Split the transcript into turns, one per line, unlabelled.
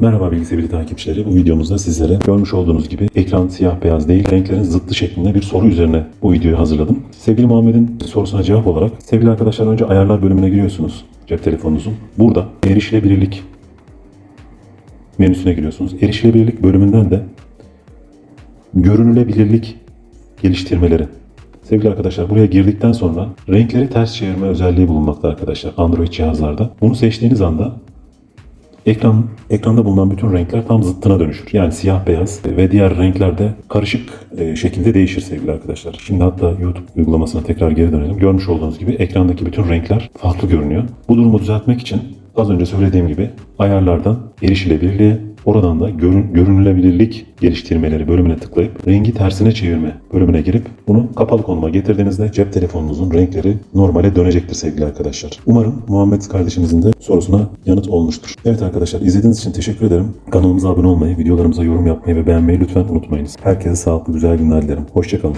Merhaba bilgi sevgili takipçileri. Bu videomuzda sizlere görmüş olduğunuz gibi ekran siyah beyaz değil, renklerin zıttı şeklinde bir soru üzerine bu videoyu hazırladım. Sevgili Muhammed'in sorusuna cevap olarak sevgili arkadaşlar önce ayarlar bölümüne giriyorsunuz cep telefonunuzun. Burada erişilebilirlik menüsüne giriyorsunuz. Erişilebilirlik bölümünden de görünülebilirlik geliştirmeleri. Sevgili arkadaşlar buraya girdikten sonra renkleri ters çevirme özelliği bulunmakta arkadaşlar Android cihazlarda. Bunu seçtiğiniz anda ekran ekranda bulunan bütün renkler tam zıttına dönüşür. Yani siyah beyaz ve diğer renkler de karışık e, şekilde değişir sevgili arkadaşlar. Şimdi hatta YouTube uygulamasına tekrar geri dönelim. Görmüş olduğunuz gibi ekrandaki bütün renkler farklı görünüyor. Bu durumu düzeltmek için az önce söylediğim gibi ayarlardan erişilebilirliğe Oradan da görün, görünülebilirlik geliştirmeleri bölümüne tıklayıp rengi tersine çevirme bölümüne girip bunu kapalı konuma getirdiğinizde cep telefonunuzun renkleri normale dönecektir sevgili arkadaşlar. Umarım Muhammed kardeşimizin de sorusuna yanıt olmuştur. Evet arkadaşlar izlediğiniz için teşekkür ederim. Kanalımıza abone olmayı, videolarımıza yorum yapmayı ve beğenmeyi lütfen unutmayınız. Herkese sağlıklı güzel günler dilerim. Hoşçakalın.